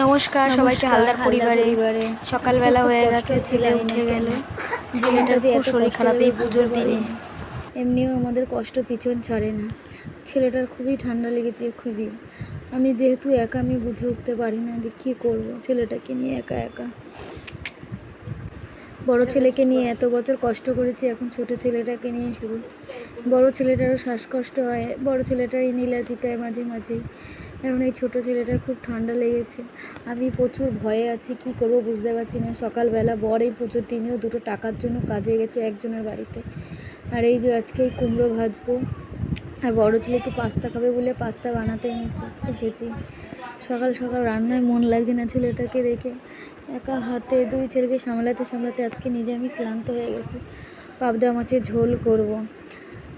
নমস্কার সবাইকে হালদার পরিবারে। সকালবেলা হয়ে গেছে ছেলে উঠে। গেল। ছেলেটা ছেলেটার যে এত শরীর এই পুজোর দিনে। এমনিও আমাদের কষ্ট পিছন ছাড়ে না। ছেলেটার খুবই ঠান্ডা লেগেছে খুবই। আমি যেহেতু একা আমি বুঝে উঠতে পারি না যে কী করব। ছেলেটাকে নিয়ে একা একা। বড় ছেলেকে নিয়ে এত বছর কষ্ট করেছি, এখন ছোট ছেলেটাকে নিয়ে শুরু। বড় ছেলেটারও শ্বাসকষ্ট হয়, বড় ছেলেটার হয় মাঝে মাঝেই। এখন এই ছোটো ছেলেটার খুব ঠান্ডা লেগেছে। আমি প্রচুর ভয়ে আছি, কি করব বুঝতে পারছি না। সকালবেলা বর এই পুজোর দিনেও দুটো টাকার জন্য কাজে গেছে একজনের বাড়িতে। আর এই যে আজকে এই কুমড়ো ভাজবো আর বড় ছেলে একটু পাস্তা খাবে বলে পাস্তা বানাতে এনেছি, এসেছি। সকাল সকাল রান্নায় মন লাগছে না ছেলেটাকে রেখে একা হাতে দুই ছেলেকে সামলাতে সামলাতে আজকে নিজে আমি ক্লান্ত হয়ে গেছি। পাবদা মাছের ঝোল করব।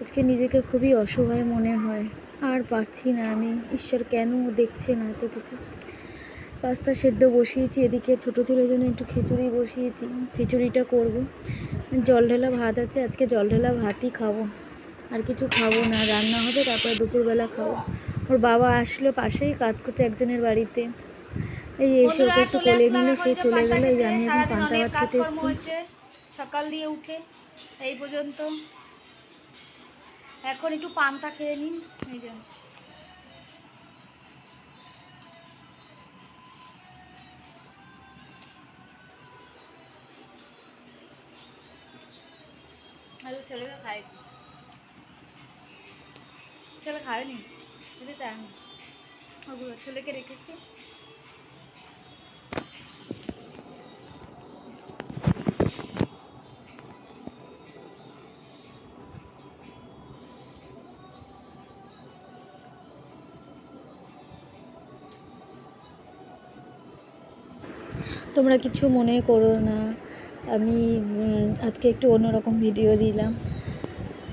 আজকে নিজেকে খুবই অসহায় মনে হয়। আর পারছি না আমি। ঈশ্বর কেন দেখছে না এত কিছু? পাস্তা সেদ্ধ বসিয়েছি, এদিকে ছোটো ছেলের জন্য একটু খিচুড়ি বসিয়েছি। খিচুড়িটা করব। জল ঢালা ভাত আছে, আজকে জল ঢালা ভাতই খাব। আর কিছু খাব না রান্না হবে তারপরে দুপুরবেলা খাব। ওর বাবা আসলো পাশেই কাজ করছে একজনের বাড়িতে। এই এসে ওকে একটু কোলে নিল সে চলে গেল। এই যে আমি এখন পান্তা ভাত খেতে এসেছি। সকাল দিয়ে উঠে এই পর্যন্ত। এখন একটু পান্তা খেয়ে নিন এই যে। আর ও ছেলেকে খাই। ছেলে খায়নি খেতে চায় না ওগুলো ছেলেকে রেখেছি। তোমরা কিছু মনে করো না। আমি আজকে একটু অন্যরকম ভিডিও দিলাম।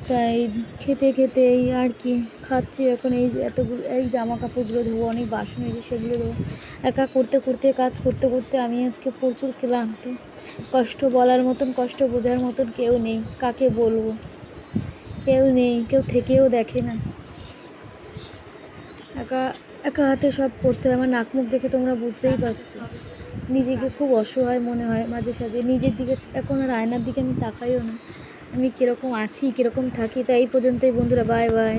তাই খেতে খেতে এই আর কি খাচ্ছি এখন এই এতগুলো, এই জামা কাপড়গুলো ধোবো, অনেক বাসন হয়েছে সেগুলো ধোবো। একা করতে করতে, কাজ করতে করতে আমি আজকে প্রচুর ক্লান্ত। কষ্ট বলার মতন, কষ্ট বোঝার মতন কেউ নেই, কাকে বলব? কেউ নেই, কেউ থেকেও দেখে না। একা একা হাতে সব করতে হয়, আমার নাক মুখ দেখে তোমরা বুঝতেই পারছ। নিজেকে খুব অসহায় মনে হয় মাঝে সাঝে। নিজের দিকে, এখন আর আয়নার দিকে আমি তাকাইও না। আমি কীরকম আছি কীরকম থাকি তাই এই পর্যন্তই বন্ধুরা বাই বাই।